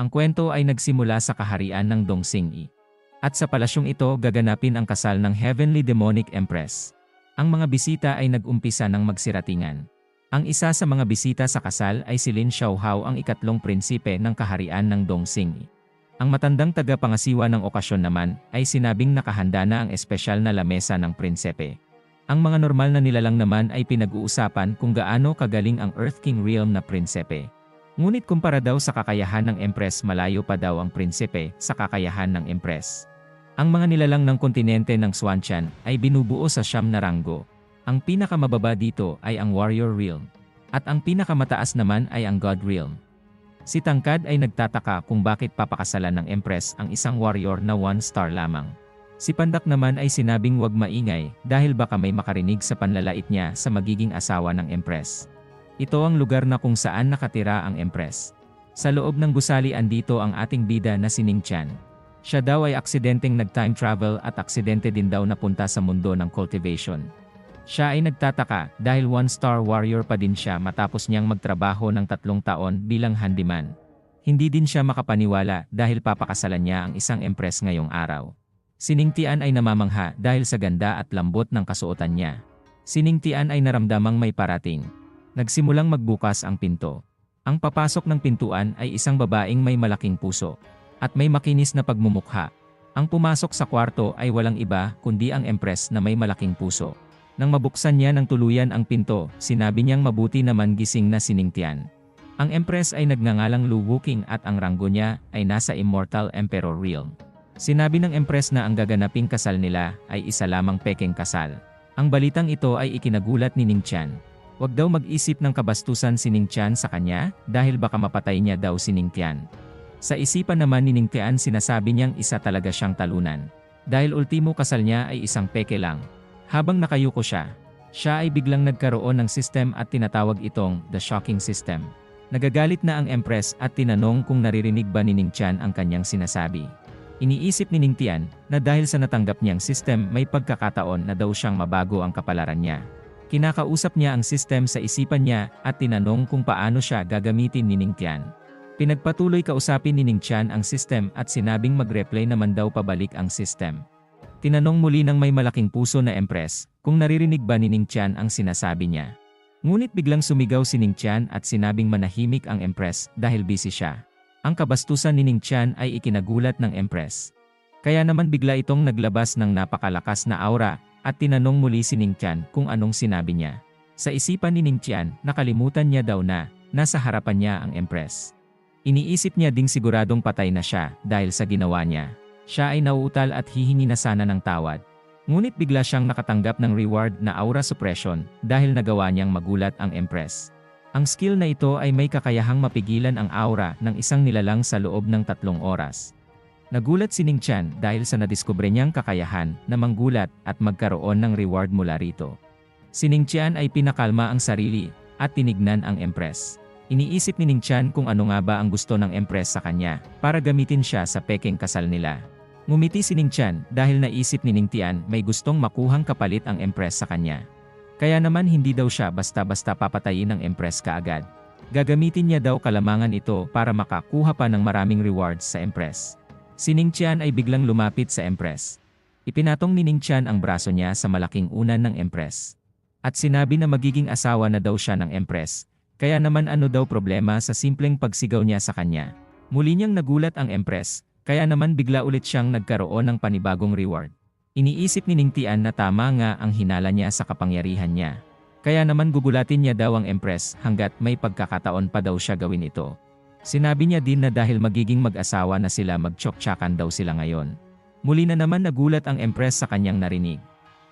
Ang kwento ay nagsimula sa kaharian ng Dongxing-i. At sa palasyong ito gaganapin ang kasal ng Heavenly Demonic Empress. Ang mga bisita ay nag-umpisa ng magsiratingan. Ang isa sa mga bisita sa kasal ay si Lin Xiaohao ang ikatlong prinsipe ng kaharian ng Dongxing-i. Ang matandang tagapangasiwa ng okasyon naman ay sinabing nakahanda na ang espesyal na lamesa ng prinsepe. Ang mga normal na nilalang naman ay pinag-uusapan kung gaano kagaling ang Earth King realm na prinsepe. Ngunit kumpara daw sa kakayahan ng Empress malayo pa daw ang prinsipe sa kakayahan ng Empress. Ang mga nilalang ng kontinente ng Swanchan ay binubuo sa siyam na ranggo. Ang pinakamababa dito ay ang Warrior Realm. At ang pinakamataas naman ay ang God Realm. Si Tangkad ay nagtataka kung bakit papakasalan ng Empress ang isang warrior na one star lamang. Si Pandak naman ay sinabing wag maingay dahil baka may makarinig sa panlalait niya sa magiging asawa ng Empress. Ito ang lugar na kung saan nakatira ang Empress. Sa loob ng gusali andito ang ating bida na si Ning Chan. Siya daw ay aksidenteng nag-time travel at aksidente din daw napunta sa mundo ng cultivation. Siya ay nagtataka dahil one-star warrior pa din siya matapos niyang magtrabaho ng tatlong taon bilang handyman. Hindi din siya makapaniwala dahil papakasalan niya ang isang empress ngayong araw. Siningtian ay namamangha dahil sa ganda at lambot ng kasuotan niya. Siningtian ay naramdamang may parating. Nagsimulang magbukas ang pinto. Ang papasok ng pintuan ay isang babaeng may malaking puso at may makinis na pagmumukha. Ang pumasok sa kwarto ay walang iba kundi ang empress na may malaking puso. Nang mabuksan niya ng tuluyan ang pinto, sinabi niyang mabuti naman gising na siningtian. Ang empress ay nagngangalang Lu Wuking at ang ranggo niya ay nasa Immortal Emperor Realm. Sinabi ng empress na ang gaganaping kasal nila ay isa lamang pekeng kasal. Ang balitang ito ay ikinagulat ni Ning Chan. Huwag daw mag-isip ng kabastusan si Ning Chan sa kanya dahil baka mapatay niya daw si Ning Tian. Sa isipan naman ni Ningtian sinasabi niyang isa talaga siyang talunan. Dahil ultimo kasal niya ay isang peke lang. Habang nakayuko siya, siya ay biglang nagkaroon ng system at tinatawag itong The Shocking System. Nagagalit na ang Empress at tinanong kung naririnig ba ni Ningtian ang kanyang sinasabi. Iniisip ni Ningtian na dahil sa natanggap niyang system may pagkakataon na daw siyang mabago ang kapalaran niya. Kinakausap niya ang system sa isipan niya at tinanong kung paano siya gagamitin ni Ningtian. Pinagpatuloy kausapin ni Ning Chan ang system at sinabing mag-replay naman daw pabalik ang system. Tinanong muli ng may malaking puso na empress kung naririnig ba ni Ning Chan ang sinasabi niya. Ngunit biglang sumigaw si Ning Chan at sinabing manahimik ang empress dahil busy siya. Ang kabastusan ni Ning Chan ay ikinagulat ng empress. Kaya naman bigla itong naglabas ng napakalakas na aura at tinanong muli si Ning Chan kung anong sinabi niya. Sa isipan ni Ning Chan, nakalimutan niya daw na nasa harapan niya ang empress. Iniisip niya ding siguradong patay na siya dahil sa ginawa niya. Siya ay nauutal at hihingi na sana ng tawad. Ngunit bigla siyang nakatanggap ng reward na aura suppression dahil nagawa niyang magulat ang Empress. Ang skill na ito ay may kakayahang mapigilan ang aura ng isang nilalang sa loob ng tatlong oras. Nagulat si Ning Chan dahil sa nadiskubre niyang kakayahan na manggulat at magkaroon ng reward mula rito. Si Ning Chan ay pinakalma ang sarili at tinignan ang Empress. Iniisip ni Ning Chan kung ano nga ba ang gusto ng Empress sa kanya, para gamitin siya sa peking kasal nila. Ngumiti si Ning Chan dahil naisip ni Ning Tian may gustong makuhang kapalit ang Empress sa kanya. Kaya naman hindi daw siya basta-basta papatayin ng Empress kaagad. Gagamitin niya daw kalamangan ito para makakuha pa ng maraming rewards sa Empress. Si Ning Tian ay biglang lumapit sa Empress. Ipinatong ni Ning Tian ang braso niya sa malaking unan ng Empress. At sinabi na magiging asawa na daw siya ng Empress, kaya naman ano daw problema sa simpleng pagsigaw niya sa kanya. Muli niyang nagulat ang Empress, kaya naman bigla ulit siyang nagkaroon ng panibagong reward. Iniisip ni Ningtian na tama nga ang hinala niya sa kapangyarihan niya. Kaya naman gugulatin niya daw ang Empress hanggat may pagkakataon pa daw siya gawin ito. Sinabi niya din na dahil magiging mag-asawa na sila magtsoktsakan daw sila ngayon. Muli na naman nagulat ang Empress sa kanyang narinig.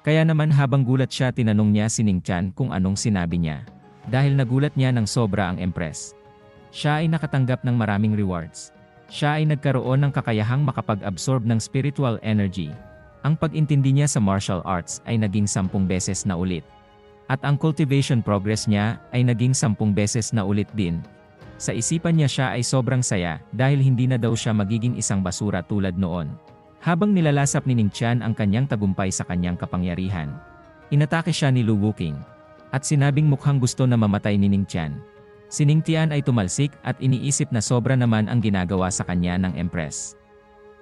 Kaya naman habang gulat siya tinanong niya si Ningtian kung anong sinabi niya dahil nagulat niya ng sobra ang Empress. Siya ay nakatanggap ng maraming rewards. Siya ay nagkaroon ng kakayahang makapag-absorb ng spiritual energy. Ang pag-intindi niya sa martial arts ay naging sampung beses na ulit. At ang cultivation progress niya ay naging sampung beses na ulit din. Sa isipan niya siya ay sobrang saya dahil hindi na daw siya magiging isang basura tulad noon. Habang nilalasap ni Ning Chan ang kanyang tagumpay sa kanyang kapangyarihan. Inatake siya ni Lu Wuking at sinabing mukhang gusto na mamatay ni Ning Tian. Si Ning Tian ay tumalsik at iniisip na sobra naman ang ginagawa sa kanya ng Empress.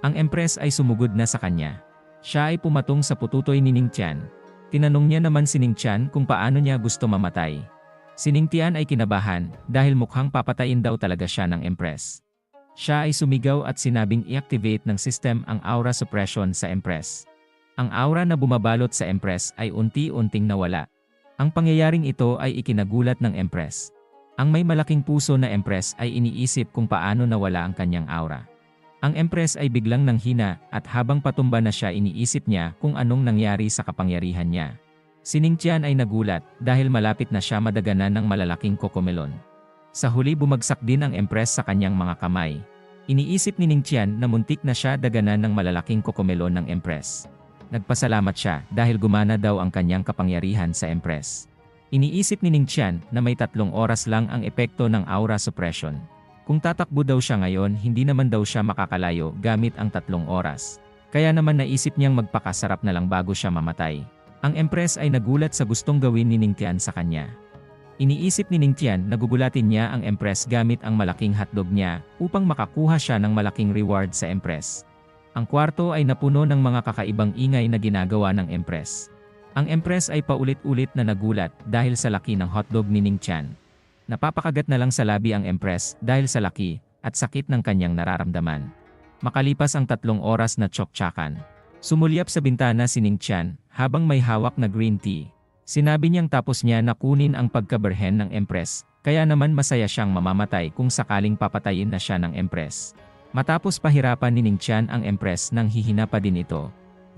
Ang Empress ay sumugod na sa kanya. Siya ay pumatong sa pututoy ni Ning Tian. Tinanong niya naman si Ning Tian kung paano niya gusto mamatay. Si Ning Tian ay kinabahan dahil mukhang papatayin daw talaga siya ng Empress. Siya ay sumigaw at sinabing i-activate ng system ang aura suppression sa Empress. Ang aura na bumabalot sa Empress ay unti-unting nawala. Ang pangyayaring ito ay ikinagulat ng Empress. Ang may malaking puso na Empress ay iniisip kung paano nawala ang kanyang aura. Ang Empress ay biglang nanghina at habang patumba na siya iniisip niya kung anong nangyari sa kapangyarihan niya. Si Ning Tian ay nagulat dahil malapit na siya madaganan ng malalaking kokomelon. Sa huli bumagsak din ang Empress sa kanyang mga kamay. Iniisip ni Ning Tian na muntik na siya daganan ng malalaking kokomelon ng Empress. Nagpasalamat siya dahil gumana daw ang kanyang kapangyarihan sa Empress. Iniisip ni Ning Tian na may tatlong oras lang ang epekto ng aura suppression. Kung tatakbo daw siya ngayon hindi naman daw siya makakalayo gamit ang tatlong oras. Kaya naman naisip niyang magpakasarap na lang bago siya mamatay. Ang Empress ay nagulat sa gustong gawin ni Ning Tian sa kanya. Iniisip ni Ning Tian na gugulatin niya ang Empress gamit ang malaking hotdog niya upang makakuha siya ng malaking reward sa Empress. Ang kwarto ay napuno ng mga kakaibang ingay na ginagawa ng Empress. Ang Empress ay paulit-ulit na nagulat dahil sa laki ng hotdog ni Ning Chan. Napapakagat na lang sa labi ang Empress dahil sa laki at sakit ng kanyang nararamdaman. Makalipas ang tatlong oras na tsoktsakan. Sumulyap sa bintana si Ning Chan habang may hawak na green tea. Sinabi niyang tapos niya na kunin ang pagkaberhen ng Empress, kaya naman masaya siyang mamamatay kung sakaling papatayin na siya ng Empress. Matapos pahirapan ni Ning Chan ang Empress nang hihina pa din ito,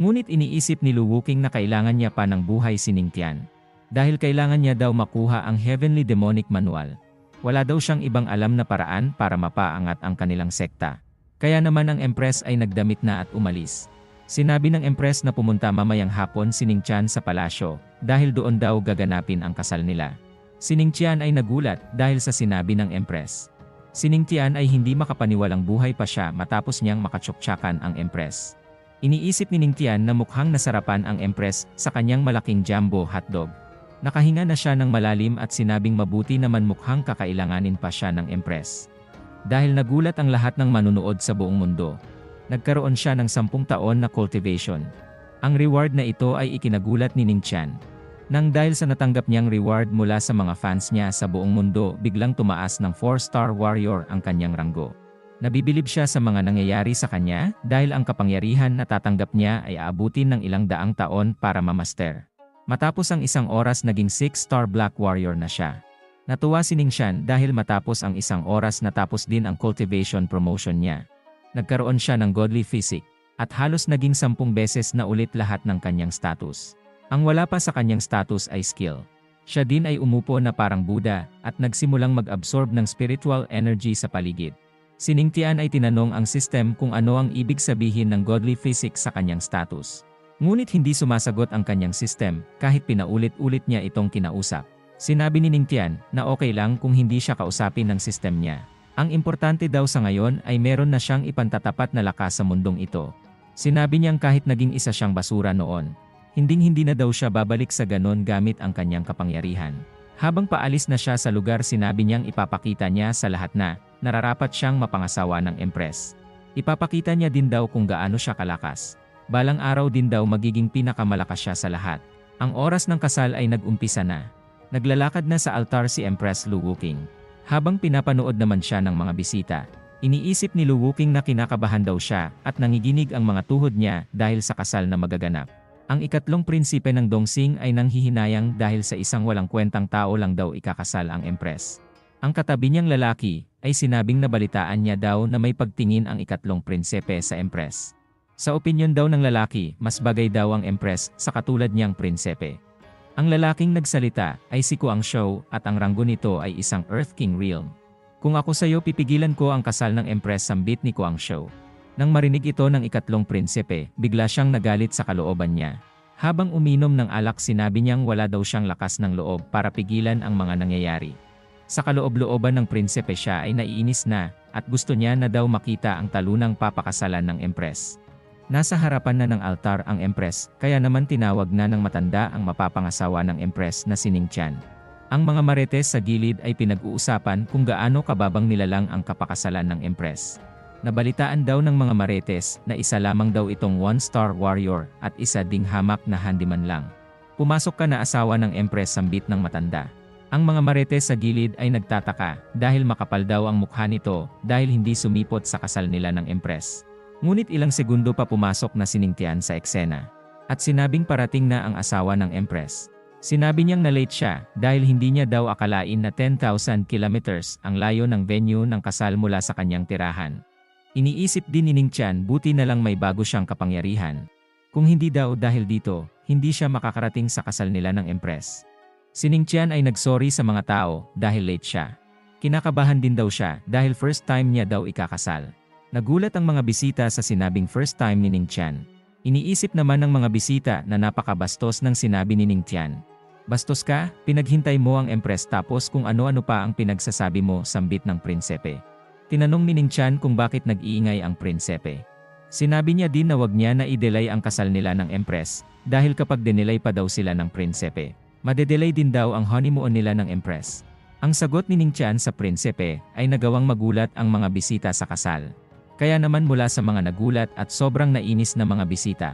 Ngunit iniisip ni Lu Wuking na kailangan niya pa ng buhay si Ningtian. Dahil kailangan niya daw makuha ang Heavenly Demonic Manual. Wala daw siyang ibang alam na paraan para mapaangat ang kanilang sekta. Kaya naman ang Empress ay nagdamit na at umalis. Sinabi ng Empress na pumunta mamayang hapon si Ningtian sa palasyo dahil doon daw gaganapin ang kasal nila. Si Ningtian ay nagulat dahil sa sinabi ng Empress. Si Ningtian ay hindi makapaniwalang buhay pa siya matapos niyang makatsyoktsakan ang Empress. Iniisip ni Ning Tian na mukhang nasarapan ang Empress sa kanyang malaking jumbo hotdog. Nakahinga na siya ng malalim at sinabing mabuti naman mukhang kakailanganin pa siya ng Empress. Dahil nagulat ang lahat ng manunood sa buong mundo. Nagkaroon siya ng sampung taon na cultivation. Ang reward na ito ay ikinagulat ni Ning Tian. Nang dahil sa natanggap niyang reward mula sa mga fans niya sa buong mundo biglang tumaas ng 4-star warrior ang kanyang ranggo. Nabibilib siya sa mga nangyayari sa kanya dahil ang kapangyarihan na tatanggap niya ay aabutin ng ilang daang taon para mamaster. Matapos ang isang oras naging 6-star Black Warrior na siya. Natuwa si Ningshan dahil matapos ang isang oras natapos din ang cultivation promotion niya. Nagkaroon siya ng godly physique at halos naging sampung beses na ulit lahat ng kanyang status. Ang wala pa sa kanyang status ay skill. Siya din ay umupo na parang Buddha at nagsimulang mag-absorb ng spiritual energy sa paligid. Siningtian ay tinanong ang system kung ano ang ibig sabihin ng godly physics sa kanyang status. Ngunit hindi sumasagot ang kanyang system kahit pinaulit-ulit niya itong kinausap. Sinabi ni Ningtian na okay lang kung hindi siya kausapin ng system niya. Ang importante daw sa ngayon ay meron na siyang ipantatapat na lakas sa mundong ito. Sinabi niyang kahit naging isa siyang basura noon, hinding-hindi na daw siya babalik sa ganon gamit ang kanyang kapangyarihan. Habang paalis na siya sa lugar sinabi niyang ipapakita niya sa lahat na nararapat siyang mapangasawa ng Empress. Ipapakita niya din daw kung gaano siya kalakas. Balang araw din daw magiging pinakamalakas siya sa lahat. Ang oras ng kasal ay nag-umpisa na. Naglalakad na sa altar si Empress Lu Wuking. Habang pinapanood naman siya ng mga bisita, iniisip ni Lu Wuking na kinakabahan daw siya at nangiginig ang mga tuhod niya dahil sa kasal na magaganap. Ang ikatlong prinsipe ng Dongsing ay nanghihinayang dahil sa isang walang kwentang tao lang daw ikakasal ang Empress. Ang katabi niyang lalaki ay sinabing nabalitaan niya daw na may pagtingin ang ikatlong prinsepe sa Empress. Sa opinyon daw ng lalaki, mas bagay daw ang Empress sa katulad niyang prinsepe. Ang lalaking nagsalita ay si Kuang Shou at ang ranggo nito ay isang Earth King realm. Kung ako sa iyo pipigilan ko ang kasal ng Empress sambit ni Kuang Shou. Nang marinig ito ng ikatlong prinsepe, bigla siyang nagalit sa kalooban niya. Habang uminom ng alak sinabi niyang wala daw siyang lakas ng loob para pigilan ang mga nangyayari. Sa kaloob-looban ng prinsipe siya ay naiinis na, at gusto niya na daw makita ang talunang papakasalan ng Empress. Nasa harapan na ng altar ang Empress, kaya naman tinawag na ng matanda ang mapapangasawa ng Empress na si Ning Chan. Ang mga marites sa gilid ay pinag-uusapan kung gaano kababang nilalang ang kapakasalan ng Empress. Nabalitaan daw ng mga marites na isa lamang daw itong one-star warrior at isa ding hamak na handyman lang. Pumasok ka na asawa ng Empress sambit ng matanda. Ang mga marites sa gilid ay nagtataka dahil makapal daw ang mukha nito dahil hindi sumipot sa kasal nila ng Empress. Ngunit ilang segundo pa pumasok na siningtian sa eksena. At sinabing parating na ang asawa ng Empress. Sinabi niyang na late siya dahil hindi niya daw akalain na 10,000 kilometers ang layo ng venue ng kasal mula sa kanyang tirahan. Iniisip din ni Ning Chan buti na lang may bago siyang kapangyarihan. Kung hindi daw dahil dito, hindi siya makakarating sa kasal nila ng Empress. Si Ning Chan ay nagsorry sa mga tao dahil late siya. Kinakabahan din daw siya dahil first time niya daw ikakasal. Nagulat ang mga bisita sa sinabing first time ni Ning Chan. Iniisip naman ng mga bisita na napakabastos ng sinabi ni Ning Tian. Bastos ka, pinaghintay mo ang empress tapos kung ano-ano pa ang pinagsasabi mo sambit ng prinsepe. Tinanong ni Ning Chan kung bakit nag-iingay ang prinsepe. Sinabi niya din na wag niya na i-delay ang kasal nila ng empress dahil kapag dinelay pa daw sila ng prinsepe, madedelay din daw ang honeymoon nila ng empress. Ang sagot ni Ning Chan sa prinsepe ay nagawang magulat ang mga bisita sa kasal. Kaya naman mula sa mga nagulat at sobrang nainis na mga bisita,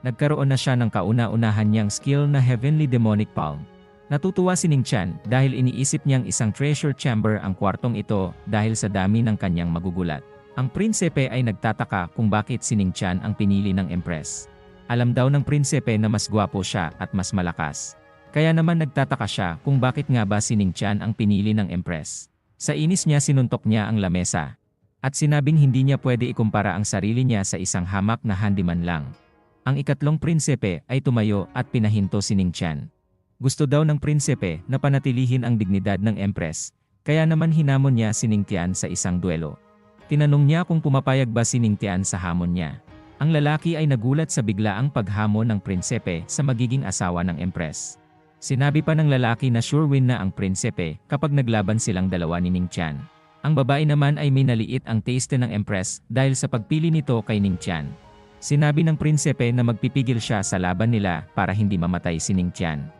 nagkaroon na siya ng kauna-unahan niyang skill na Heavenly Demonic Palm. Natutuwa si Ning Chan dahil iniisip niyang isang treasure chamber ang kwartong ito dahil sa dami ng kanyang magugulat. Ang prinsepe ay nagtataka kung bakit si Ning Chan ang pinili ng empress. Alam daw ng prinsepe na mas gwapo siya at mas malakas. Kaya naman nagtataka siya kung bakit nga ba si Ning Chan ang pinili ng empress. Sa inis niya sinuntok niya ang lamesa at sinabing hindi niya pwede ikumpara ang sarili niya sa isang hamak na handyman lang. Ang ikatlong prinsepe ay tumayo at pinahinto si Ning Chan. Gusto daw ng prinsepe na panatilihin ang dignidad ng empress, kaya naman hinamon niya si Ning Tian sa isang duelo. Tinanong niya kung pumapayag ba si Ning Tian sa hamon niya. Ang lalaki ay nagulat sa biglaang paghamon ng prinsepe sa magiging asawa ng empress. Sinabi pa ng lalaki na sure win na ang prinsepe kapag naglaban silang dalawa ni Ning Chan. Ang babae naman ay may naliit ang taste ng Empress dahil sa pagpili nito kay Ning Tian. Sinabi ng prinsepe na magpipigil siya sa laban nila para hindi mamatay si Ning Tian.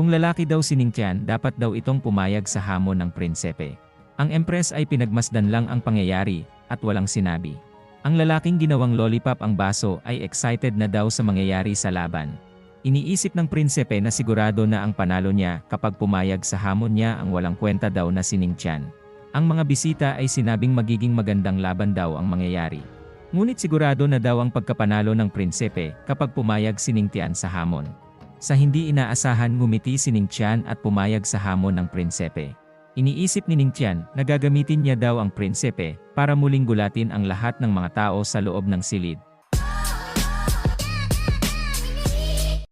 Kung lalaki daw si Ning Tian, dapat daw itong pumayag sa hamon ng prinsepe. Ang Empress ay pinagmasdan lang ang pangyayari at walang sinabi. Ang lalaking ginawang lollipop ang baso ay excited na daw sa mangyayari sa laban. Iniisip ng prinsepe na sigurado na ang panalo niya kapag pumayag sa hamon niya ang walang kwenta daw na si Ning Tian. Ang mga bisita ay sinabing magiging magandang laban daw ang mangyayari. Ngunit sigurado na daw ang pagkapanalo ng prinsepe kapag pumayag si Tian sa hamon. Sa hindi inaasahan ngumiti si Tian at pumayag sa hamon ng prinsepe. Iniisip ni Ning Tian na gagamitin niya daw ang prinsepe para muling gulatin ang lahat ng mga tao sa loob ng silid